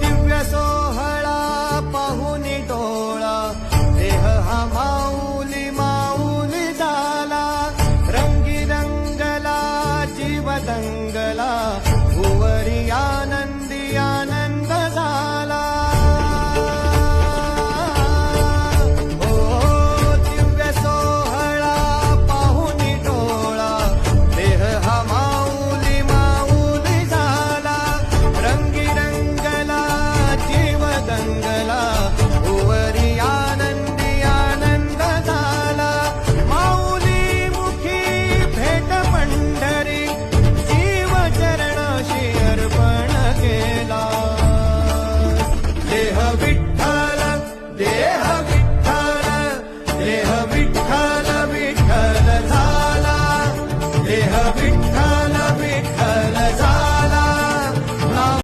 दिव्य सोहळा पाहून डोळा देह हा माऊली माऊली झाला रंगी रंगला जीवदंग ದೇಹವಿಟ್ಟು